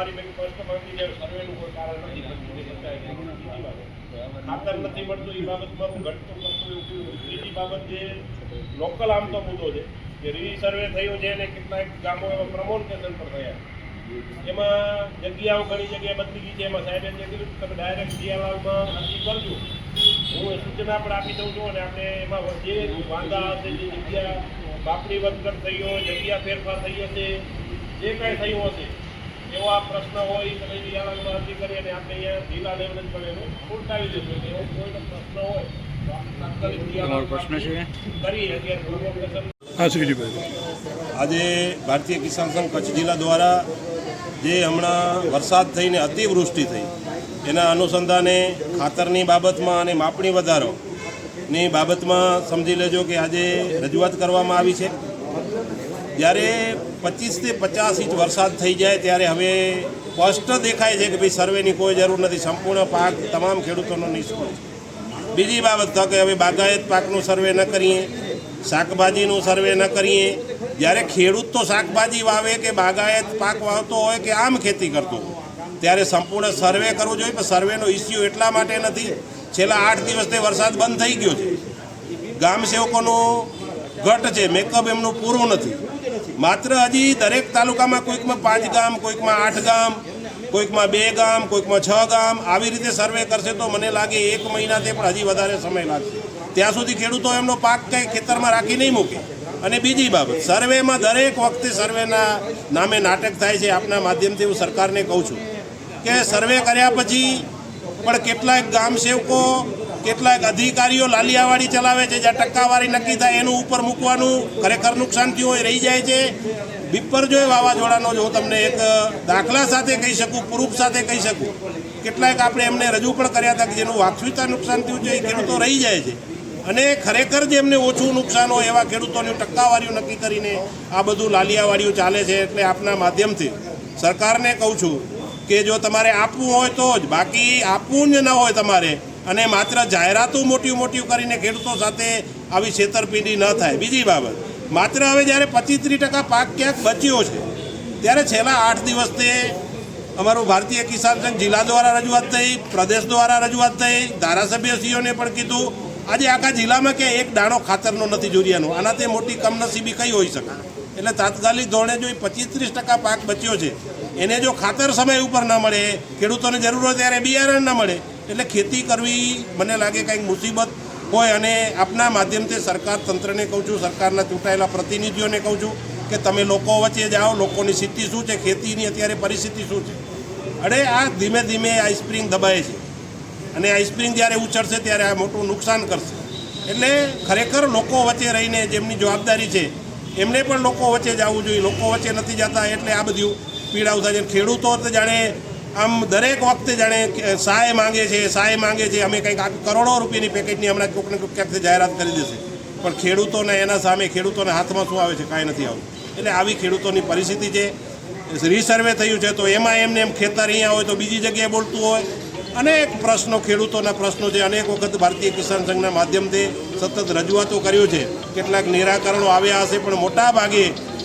તમારી પૈકી પ્રશ્ન જે સર્વેનું કોઈ કારણ નથી ખાતર નથી મળતું એ બાબતમાં હું ઘટતું કરતું એવું બાબત જે લોકલ આમ તો મુદ્દો છે કે રી સર્વે થયો છે અને કેટલાક ગામો એમાં પ્રમોન્ટેશન પર થયા એમાં જગ્યાઓ ઘણી જગ્યાએ બદલી ગઈ છે. એમાં સાહેબે જે કીધું તમે ડાયરેક્ટ જીયાલાલમાં અરજી કરજો. હું સૂચના પણ આપી દઉં છું અને આપણે એમાં જે વાંધા હશે જે જગ્યા બાપડી વર્ગ થઈ હોય, જગ્યા ફેરફાર થઈ હશે, જે કાંઈ થયું હશે એવો આ પ્રશ્ન હોય તમે જીયાલાલમાં અરજી કરી અને આપણે અહીંયા જિલ્લા લેવલે પણ એનું ઉલટાવી દેશું. એવો કોઈનો પ્રશ્ન હોય આજે ભારતીય કિસાન સંઘ કચ્છ જિલ્લા દ્વારા જે હમણાં વરસાદ થઈને અતિવૃષ્ટિ થઈ એના અનુસંધાને ખાતરની બાબતમાં અને માપણી વધારોની બાબતમાં સમજી લેજો કે આજે રજૂઆત કરવામાં આવી છે. જ્યારે પચીસથી પચાસ ઇંચ વરસાદ થઈ જાય ત્યારે હવે સ્પષ્ટ દેખાય છે કે ભાઈ સર્વેની કોઈ જરૂર નથી. સંપૂર્ણ પાક તમામ ખેડૂતોનો નિષ્ફળ બીજી બાબત તો કે હવે બાગાયત પાકનું સર્વે ન કરીએ, શાકભાજીનું સર્વે ન કરીએ. જ્યારે ખેડૂત તો શાકભાજી વાવે કે બાગાયત પાક વાવતો હોય કે આમ ખેતી કરતો ત્યારે સંપૂર્ણ સર્વે કરવું જોઈએ. પણ સર્વેનો ઇસ્યુ એટલા માટે નથી. છેલ્લા આઠ દિવસથી વરસાદ બંધ થઈ ગયો છે. ગામ સેવકોનું ઘટ છે મેકઅપ એમનું પૂરું નથી. માત્ર હજી દરેક તાલુકામાં કોઈકમાં પાંચ ગામ, કોઈકમાં આઠ ગામ, કોઈકમાં બે ગામ, કોઈકમાં છ ગામ, આવી રીતે સર્વે કરશે તો મને લાગે એક મહિનાથી પણ હજી વધારે સમય લાગશે. ત્યાં સુધી ખેડૂતો એમનો પાક કંઈ ખેતરમાં રાખી નહીં મૂકે. અને બીજી બાબત સર્વેમાં દરેક વખતે સર્વેના નામે નાટક થાય છે, આપના માધ્યમથી હું સરકારને કહું છું કે સર્વે કર્યા પછી પણ કેટલાક ગામ સેવકો કેટલાક અધિકારીઓ લાલિયાવાડી ચલાવે છે, જ્યાં ટકાવારી નક્કી થાય, એનું ઉપર મૂકવાનું ખરેખર નુકસાન થયું હોય, રહી જાય છે. બિપરજોય વાવાઝોડાનો જો હું તમને એક દાખલા સાથે કહી શકું, પ્રૂફ સાથે કહી શકું. કેટલાક આપણે એમને રજૂ પણ કર્યા હતા કે જેનું વાસ્તવિકતા નુકસાન થયું છે, એ ખેડૂતો રહી જાય છે. અને ખરેખર જે એમને ઓછું નુકસાન હોય એવા ખેડૂતોની ટકાવારીઓ નક્કી કરીને આ બધું લાલિયાવાડીઓ ચાલે છે એટલે આપના માધ્યમથી સરકારને કહું છું કે જો તમારે આપવું હોય તો જ, બાકી આપવું જ ન હોય તમારે અને માત્ર જાહેરાતો મોટી મોટી કરીને ખેડૂતો સાથે આવી છેતરપિંડી ન થાય. બીજી બાબત, માત્ર હવે જ્યારે પચીસ ત્રીસ ટકા પાક ક્યાંક બચ્યો છે, ત્યારે છેલ્લા આઠ દિવસથી અમારું ભારતીય કિસાન સંઘ જિલ્લા દ્વારા રજૂઆત થઈ, પ્રદેશ દ્વારા રજૂઆત થઈ, ધારાસભ્યશ્રીઓને પણ કીધું, આજે આખા જિલ્લામાં કે એક દાણો ખાતરનો નથી જોરિયાનો આનાથી મોટી કમનસીબી કઈ હોઈ શકે? એટલે તાત્કાલિક ધોરણે જો પચીસ ત્રીસ ટકા પાક બચ્યો છે, એને જો ખાતર સમય ઉપર ન મળે, ખેડૂતોને જરૂર હોય ત્યારે બિયારણ ન મળે એટલે ખેતી કરવી મને લાગે કંઈક મુસીબત હોય અને આપના માધ્યમથી સરકાર તંત્રને કહું છું, સરકારના ચૂંટાયેલા પ્રતિનિધિઓને કહું છું કે તમે લોકો વચ્ચે જાઓ લોકોની સ્થિતિ શું છે, ખેતીની અત્યારે પરિસ્થિતિ શું છે. અરે આ ધીમે ધીમે આ દબાય છે અને આ જ્યારે ઉછળશે ત્યારે આ મોટું નુકસાન કરશે. એટલે ખરેખર લોકો વચ્ચે રહીને જેમની જવાબદારી છે, એમને પણ લોકો વચ્ચે જવું જોઈએ. લોકો વચ્ચે નથી જતા એટલે આ બધું પીડાવું થાય છે ખેડૂતો જાણે આમ દરેક વખતે જાણે સહાય માંગે છે સહાય માંગે છે, અમે કંઈક કરોડો રૂપિયાની પેકેજની હમણાં કોઈકને કોઈક ક્યાંકથી જાહેરાત કરી દેશે. પણ ખેડૂતોને એના સામે ખેડૂતોના હાથમાં શું આવે છે, કાંઈ નથી આવતું. એટલે આવી ખેડૂતોની પરિસ્થિતિ છે રીસર્વે થયું છે, તો એમાં એમને એમ ખેતર અહીંયા હોય તો બીજી જગ્યાએ બોલતું હોય. અનેક પ્રશ્નો, ખેડૂતોના પ્રશ્નો છે. અનેક વખત ભારતીય કિસાન સંઘના માધ્યમથી સતત રજૂઆતો કર્યું છે. કેટલાક નિરાકરણો આવ્યા હશે, પણ મોટા ભાગે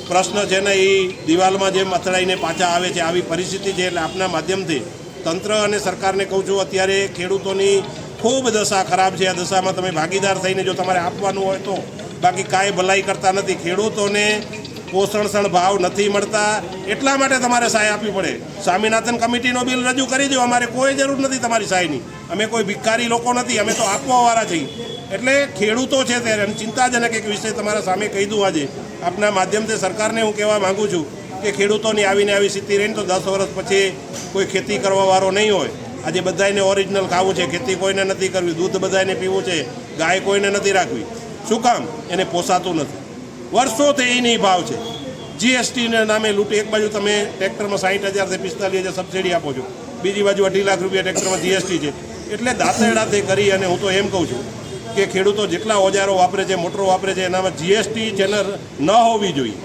પ્રશ્ન છે ને એ દિવાલમાં જેમ અથડાઈને પાછા આવે છે, આવી પરિસ્થિતિ છે એટલે આપના માધ્યમથી તંત્ર અને સરકારને કહું છું, અત્યારે ખેડૂતોની ખૂબ દશા ખરાબ છે. આ દશામાં તમે ભાગીદાર થઈને જો તમારે આપવાનું હોય તો બાકી કાંઈ ભલાઈ કરતા નથી. ખેડૂતોને પોષણસણ ભાવ નથી મળતા, એટલા માટે તમારે સહાય આપવી પડે. સ્વામિનાથન કમિટીનો બિલ રજૂ કરી દો. અમારે કોઈ જરૂર નથી તમારી સહાયની અમે કોઈ ભિખારી લોકો નથી. અમે તો આપવાવાળા છીએ. એટલે ખેડૂતો છે ત્યારે ચિંતાજનક એક વિષય તમારા સામે કહી દઉં આજે. આપના માધ્યમથી સરકારને હું કહેવા માગું છું કે ખેડૂતોની આવીને આવી સ્થિતિ રહીને તો દસ વર્ષ પછી કોઈ ખેતી કરવાવાળો નહીં હોય. આજે બધાને ઓરિજિનલ ખાવું છે, ખેતી કોઈને નથી કરવી, દૂધ બધાને પીવું છે, ગાય કોઈને નથી રાખવી. શું કામ? એને પોસાતું નથી. વર્ષોથી એની ભાવ છે. જીએસટીના નામે લૂંટ, એક બાજુ તમે ટ્રેક્ટરમાં સાઠ હજારથી પિસ્તાલીસ હજાર સબસિડી આપો છો. બીજી બાજુ અઢી લાખ રૂપિયા ટ્રેક્ટરમાં જીએસટી છે. એટલે દાંતેડાથી કરી અને હું તો એમ કહું છું કે ખેડૂતો જેટલા ઓજારો વાપરે છે, મોટરો વાપરે છે, એનામાં જીએસટી ચેનલ ન હોવી જોઈએ.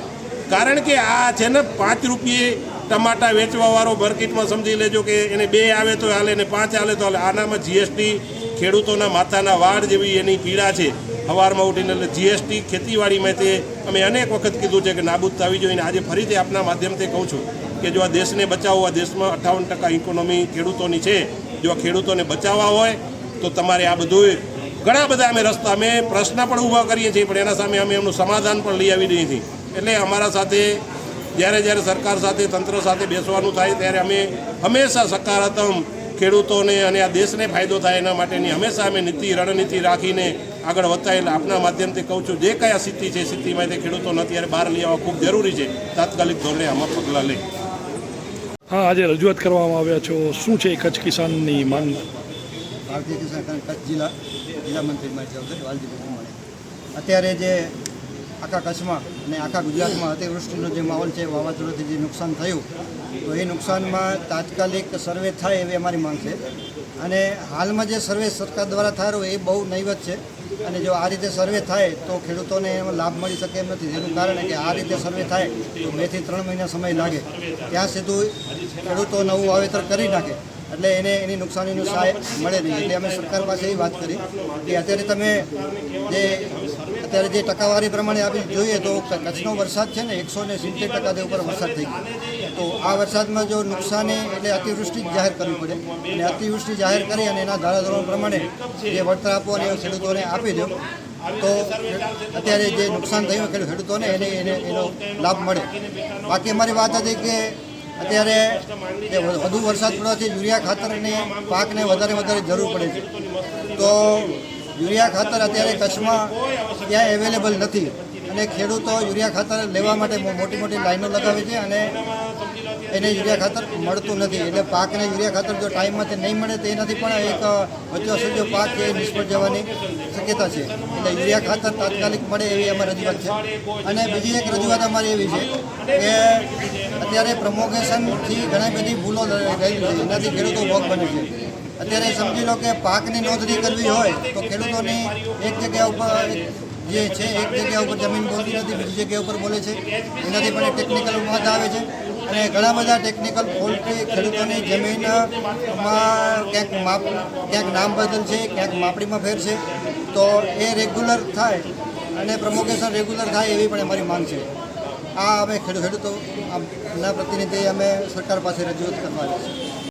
કારણ કે આ છે ને પાંચ રૂપિયે ટમાટા વેચવાવાળો માર્કેટમાં સમજી લેજો કે એને બે આવે તો હાલે ને પાંચ હાલે તો હાલે. આનામાં જીએસટી ખેડૂતોના માથાના વાળ જેવી એની પીડા છે. સવારમાં ઉઠીને એટલે જીએસટી ખેતીવાડીમાં તે અમે અનેક વખત કીધું છે કે નાબૂદ થવી જોઈએ આજે ફરીથી આપના માધ્યમથી કહું છું કે જો આ દેશને બચાવવા દેશમાં અઠ્ઠાવન ટકા ઇકોનોમી ખેડૂતોની છે. જો આ ખેડૂતોને બચાવવા હોય તો તમારે આ બધું ઘણા બધા અમે રસ્તા, અમે પ્રશ્ન પણ ઊભા કરીએ છીએ, પણ એના સામે અમે એમનું સમાધાન પણ લઈ આવી રહી છીએ. એટલે અમારા સાથે, જ્યારે જ્યારે સરકાર સાથે, તંત્ર સાથે બેસવાનું થાય, ત્યારે અમે હંમેશા સકારાત્મક ખેડૂતોને અને આ દેશને ફાયદો થાય એના માટેની હંમેશા અમે નીતિ, રણનીતિ રાખીને આગળ વધતા એટલે આપના માધ્યમથી કહું છું, જે કયા સ્થિતિ છે સ્થિતિમાં તે ખેડૂતોને અત્યારે બહાર લઈ આવવા ખૂબ જરૂરી છે. તાત્કાલિક ધોરણે આમાં પગલાં લે. હા, આજે રજૂઆત કરવામાં આવ્યા છો. શું છે કચ્છ કિસાનની માંગ? ભારતીય કિસાન કચ્છ જિલ્લા જિલ્લા મંત્રીમાં જવાબદારી વાલજીભાઈ મળે અત્યારે જે આખા કચ્છમાં અને આખા ગુજરાતમાં અતિવૃષ્ટિનો જે માહોલ છે, વાવાઝોડાથી જે નુકસાન થયું, તો એ નુકસાનમાં તાત્કાલિક સર્વે થાય એવી અમારી માંગ છે. અને હાલમાં જે સર્વે સરકાર દ્વારા થયો એ બહુ નહીવત છે. અને જો આ રીતે સર્વે થાય, તો ખેડૂતોને એમાં લાભ મળી શકે એમ નથી. જેનું કારણ કે આ રીતે સર્વે થાય, તો બેથી ત્રણ મહિના સમય લાગે. ત્યાં સીધું ખેડૂતો નવું વાવેતર કરી નાખે. એટલે એને એની નુકસાનીનું સહાય મળે નહીં. એટલે અમે સરકાર પાસે એ વાત કરી કે અત્યારે તમે જે અત્યારે જે ટકાવારી પ્રમાણે આપણે જોઈએ તો કચ્છનો વરસાદ છે ને એકસો ને સિત્તેર ટકા ઉપર વરસાદ થઈ ગયો. તો આ વરસાદમાં જો નુકસાની એટલે અતિવૃષ્ટિ જાહેર કરવી પડે. અને અતિવૃષ્ટિ જાહેર કરી અને એના ધારાધોરણ પ્રમાણે જે વળતર આપવાની ખેડૂતોને આપી દો, તો અત્યારે જે નુકસાન થયું ખેડૂતોને એને એને એનો લાભ મળે. બાકી અમારી વાત હતી કે અત્યારે વધુ વરસાદ પડવાથી યુરિયા ખાતરની પાકને વધારે વધારે જરૂર પડે છે. તો યુરિયા ખાતર અત્યારે કચ્છમાં ત્યાં અવેલેબલ નથી. અને ખેડૂતો યુરિયા ખાતર લેવા માટે મોટી મોટી લાઈનો લગાવે છે અને એને યુરિયા ખાતર મળતું નથી. એટલે પાકને યુરિયા ખાતર જો ટાઈમમાં તે નહીં મળે તો એનાથી પણ એક, વચ્ચે સજ્જો પાક એ નિષ્ફળ જવાની શક્યતા છે. એટલે યુરિયા ખાતર તાત્કાલિક મળે એવી અમારી રજૂઆત છે. અને બીજી એક રજૂઆત અમારી એવી છે કે અત્યારે પ્રમોગેશનથી ઘણી બધી ભૂલો રહેલી છે. એનાથી ખેડૂતો ભોગ બને છે. અત્યારે સમજી લો કે પાકની નોંધણી કરવી હોય તો ખેડૂતોની એક જગ્યા ઉપર જે છે, એક જગ્યા ઉપર જમીન બોલતી નથી, બીજી જગ્યા ઉપર બોલે છે. એનાથી પણ ટેકનિકલ મત આવે છે. અને ઘણા બધા ટેકનિકલ ફોલ્ટથી ખેડૂતોની જમીનમાં ક્યાંક માપ, ક્યાંક નામ બદલ છે, ક્યાંક માપણીમાં ફેર છે. તો એ રેગ્યુલર થાય અને પ્રમોકેશન રેગ્યુલર થાય એવી પણ અમારી માંગ છે. આ અમે ખેડૂ ખેડૂતો ના પ્રતિનિધિ અમે સરકાર પાસે રજૂઆત કરવા છે